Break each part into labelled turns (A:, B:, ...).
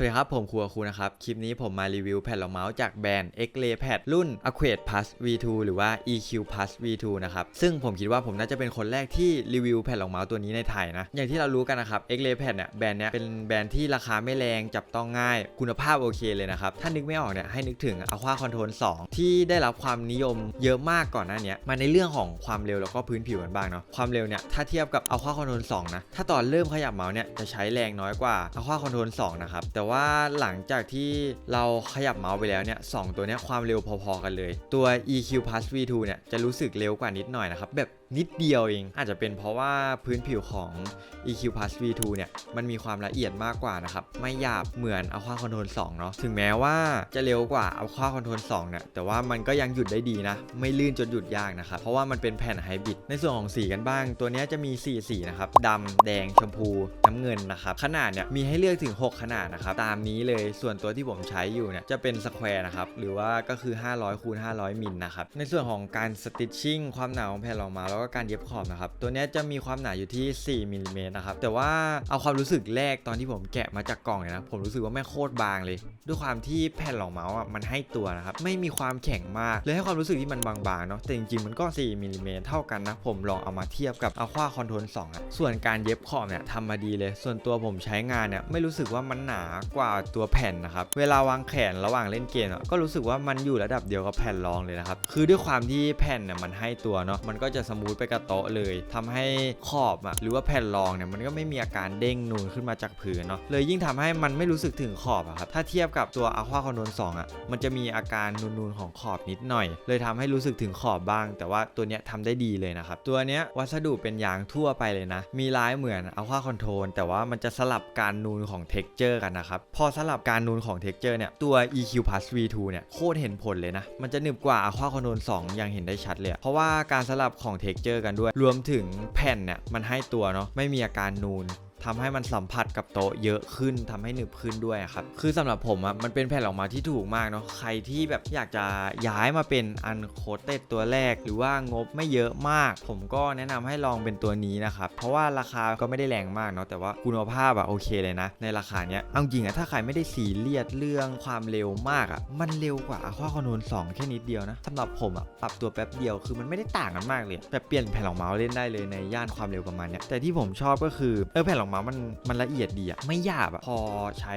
A: สวัสดีครับ ผมครัวครูนะครับ คลิปนี้ผมมารีวิวแผ่นรองเมาส์จากแบรนด์ x r a y Pad รุ่น a q u a t Plus V2 หรือว่า EQ Plus V2 นะครับ ซึ่งผมคิดว่าผมน่าจะเป็นคนแรกที่รีวิวแผ่นรองเมาส์ตัวนี้ในไทยนะ อย่างที่เรารู้กันนะครับ x r a y Pad เนี่ยแบรนด์เนี้ยเป็นแบรนด์ที่ราคาไม่แรงจับต้องง่าย คุณภาพโอเคเลยนะครับ ถ้านึกไม่ออกเนี่ยให้นึกถึง Aqua Control 2 ที่ได้รับความนิยมเยอะมากก่อนหน้านี้มาในเรื่องของความเร็วแล้วก็พื้นผิวกันบ้างเนาะความเร็วเนี่ยถ้าเทียบกับ Aqua Control 2นะถ้าตอนเริ่มขยับเมาส์เนี่ยจะใช้แรงน้อยกว่า Aqua Control 2นะครับแต่ว่าหลังจากที่เราขยับเมาส์ไปแล้วเนี่ยสองตัวนี้ความเร็วพอๆกันเลย ตัว EQ Plus V2 เนี่ยจะรู้สึกเร็วกว่านิดหน่อยนะครับแบบ นิดเดียวเอง อาจจะเป็นเพราะว่าพื้นผิวของ EQ Plus V2 เนี่ยมันมีความละเอียดมากกว่านะครับ ไม่หยาบเหมือน Aqua Control 2 เนาะถึงแม้ว่าจะเร็วกว่า Aqua Control 2 เนี่ยแต่ว่ามันก็ยังหยุดได้ดีนะ ไม่ลื่นจนหยุดยากนะครับเพราะว่ามันเป็นแผ่นไฮบริดในส่วนของสีกันบ้าง ตัวนี้จะมี 4 สีนะครับดำแดงชมพูน้ำเงินนะครับขนาดเนี่ยมีให้เลือกถึง 6 ขนาดนะครับตามนี้เลยส่วนตัวที่ผมใช้อยู่เนี่ยจะเป็นสแควร์นะครับหรือว่าก็คือ 500คูณ500มิลนะครับในส่วนของการสติชชิ่งความหนาของแผ่นรองเมาส์แล้วก็การเย็บขอบนะครับ ตัวนี้จะมีความหนาอยู่ที่ 4มิลลิเมตรนะครับ แต่ว่าเอาความรู้สึกแรกตอนที่ผมแกะมาจากกล่องเนี่ยนะ ผมรู้สึกว่าแม่โคตรบางเลย ด้วยความที่แผ่นรองเมาส์อะมันให้ตัวนะครับ ไม่มีความแข็งมากเลยให้ความรู้สึกที่มันบางๆเนาะ แต่จริงๆมันก็ 4มิลลิเมตรเท่ากันนะ ผมลองเอามาเทียบกับ Aqua Control 2อะ ส่วนการเย็บขอบเนี่ยทำมาดีเลย ส่วนตัวผมใช้งานเนี่ยไม่รู้สึกว่ามันหนากว่าตัวแผ่นนะครับ เวลาวางแขนระหว่างเล่นเกมอะก็รู้สึกว่ามันอยู่ระดับเดียวกับแผ่นรองเลยนะครับ คือด้วยความที่แผ่นเนี่ยมันให้ตัวเนาะ มันก็จะสมูทไปกับโต๊ะเลยทำให้ขอบอะหรือว่าแผ่นรองเนี่ยมันก็ไม่มีอาการเด้งนูนขึ้นมาจากพื้นเนาะเลยยิ่งทำให้มันไม่รู้สึกถึงขอบอะครับถ้าเทียบกับตัว Aqua Control 2อะมันจะมีอาการนูนๆของขอบนิดหน่อย เลยทำให้รู้สึกถึงขอบบ้าง แต่ว่าตัวเนี้ยทำได้ดีเลยนะครับตัวเนี้ยวัสดุเป็นยางทั่วไปเลยนะ มีลายเหมือน Aqua Control แต่ว่ามันจะสลับการนูนของ texture กันนะครับพอสลับการนูนของ texture เนี่ยตัว EQ Plus V2 เนี่ยโคตรเห็นผลเลยนะมันจะหนึบกว่า Aqua Control 2อย่างเห็นได้ชัดเลย เพราะว่าการสลับของ texture กันด้วย รวมถึงแผ่นเนี่ยมันให้ตัวเนาะไม่มีอาการนูน ทำให้มันสัมผัสกับโต๊ะเยอะขึ้นทำให้หนึบขึ้นด้วยครับ คือสำหรับผมอะมันเป็นแผ่นออกมาที่ถูกมากเนาะ ใครที่แบบอยากจะย้ายมาเป็นอันโคเต็ดตัวแรก หรือว่างบไม่เยอะมาก ผมก็แนะนำให้ลองเป็นตัวนี้นะครับ เพราะว่าราคาก็ไม่ได้แรงมากเนาะ แต่ว่าคุณภาพอะโอเคเลยนะ ในราคาเนี้ย เอาจริงอะถ้าใครไม่ได้สีเลียดเรื่องความเร็วมากอะมันเร็วกว่า Aqua Control 2แค่นิดเดียวนะสำหรับผมอะปรับตัวแป๊บเดียวคือมันไม่ได้ต่างกันมากเลยแบบเปลี่ยนแผ่นรองเมาส์เล่นได้เลยในย่านความเร็วประมาณเนี้ยแต่ที่ผมชอบก็คือเออแผ่นรองเมาส์มันมันละเอียดดีอะไม่หยาบอะพอใช้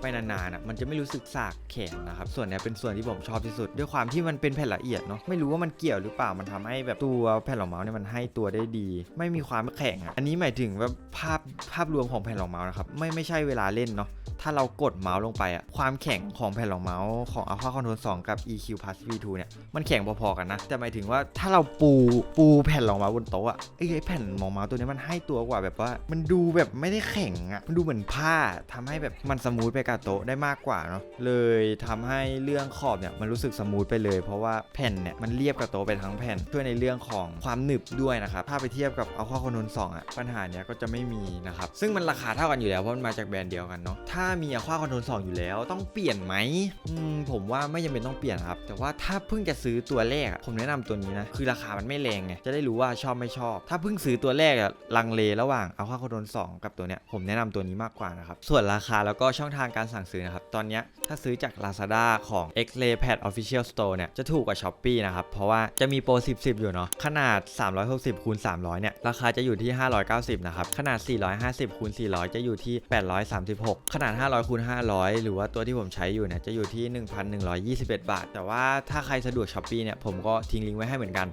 A: ไปนานๆอะมันจะไม่รู้สึกสากแขนนะครับส่วนเนี้ยเป็นส่วนที่ผมชอบที่สุด ด้วยความที่มันเป็นแผ่นละเอียดเนาะไม่รู้ว่ามันเกี่ยวหรือเปล่ามันทำให้แบบตัวแผ่นรองเมาส์เนี่ยมันให้ตัวได้ดี ไม่มีความแข็งอะอันนี้หมายถึงว่าภาพภาพรวมของแผ่นรองเมาส์นะครับไม่ไม่ใช่เวลาเล่นเนาะ ถ้าเรากดเมาส์ลงไปอะความแข็งของแผ่นรองเมาส์ของ Alpha Control 2 กับ EQ Plus V2 เนี่ยมันแข็งพอๆกันนะ แต่หมายถึงว่าถ้าเราปูปูแผ่นรองเมาส์บนโต๊ะอะไอ้แผ่นรองเมาส์ตัวนี้มันให้ตัวกว่าแบบว่า มันดูแบบไม่ได้แข็งอะมันดูเหมือนผ้าทำให้แบบมันสมูทไปกับโต๊ะได้มากกว่าเนาะเลยทำให้เรื่องขอบเนี่ยมันรู้สึกสมูทไปเลย เพราะว่าแผ่นเนี่ยมันเรียบกับโต๊ะไปทั้งแผ่นช่วยในเรื่องของความหนึบด้วยนะครับถ้าไปเทียบกับ Alpha Control 2อะปัญหาเนี้ยก็จะไม่มีนะครับซึ่งมันราคาเท่ากันอยู่แล้วเพราะมันมาจากแบรนด์เดียวกันเนาะถ้ามี Aqua Control 2อยู่แล้ว ต้องเปลี่ยนไหมอืมผมว่าไม่จำเป็นต้องเปลี่ยนครับ แต่ว่าถ้าเพิ่งจะซื้อตัวแรก ผมแนะนำตัวนี้นะ คือราคามันไม่แรงไง จะได้รู้ว่าชอบไม่ชอบ ถ้าเพิ่งซื้อตัวแรกลังเลระหว่าง Aqua Control 2กับตัวเนี้ย ผมแนะนำตัวนี้มากกว่านะครับ ส่วนราคาแล้วก็ช่องทางการสั่งซื้อนะครับ ตอนเนี้ยถ้าซื้อจาก Lazada ของ X-Ray Pad Official Store เนี่ย จะถูกกว่า Shopee นะครับ เพราะว่าจะมีโปร 10 10 อยู่เนาะ ขนาด 360คูณ300 เนี่ย ราคาจะอยู่ที่ 590 นะครับ ขนาด 450คูณ400 จะอยู่ที่ 836 ขนาด500คูณ500 หรือว่าตัวที่ผมใช้อยู่เนี่ยจะอยู่ที่ 1,121 บาท แต่ว่าถ้าใครสะดวกช้อปปี้เนี่ยผมก็ทิ้งลิงก์ไว้ให้เหมือนกัน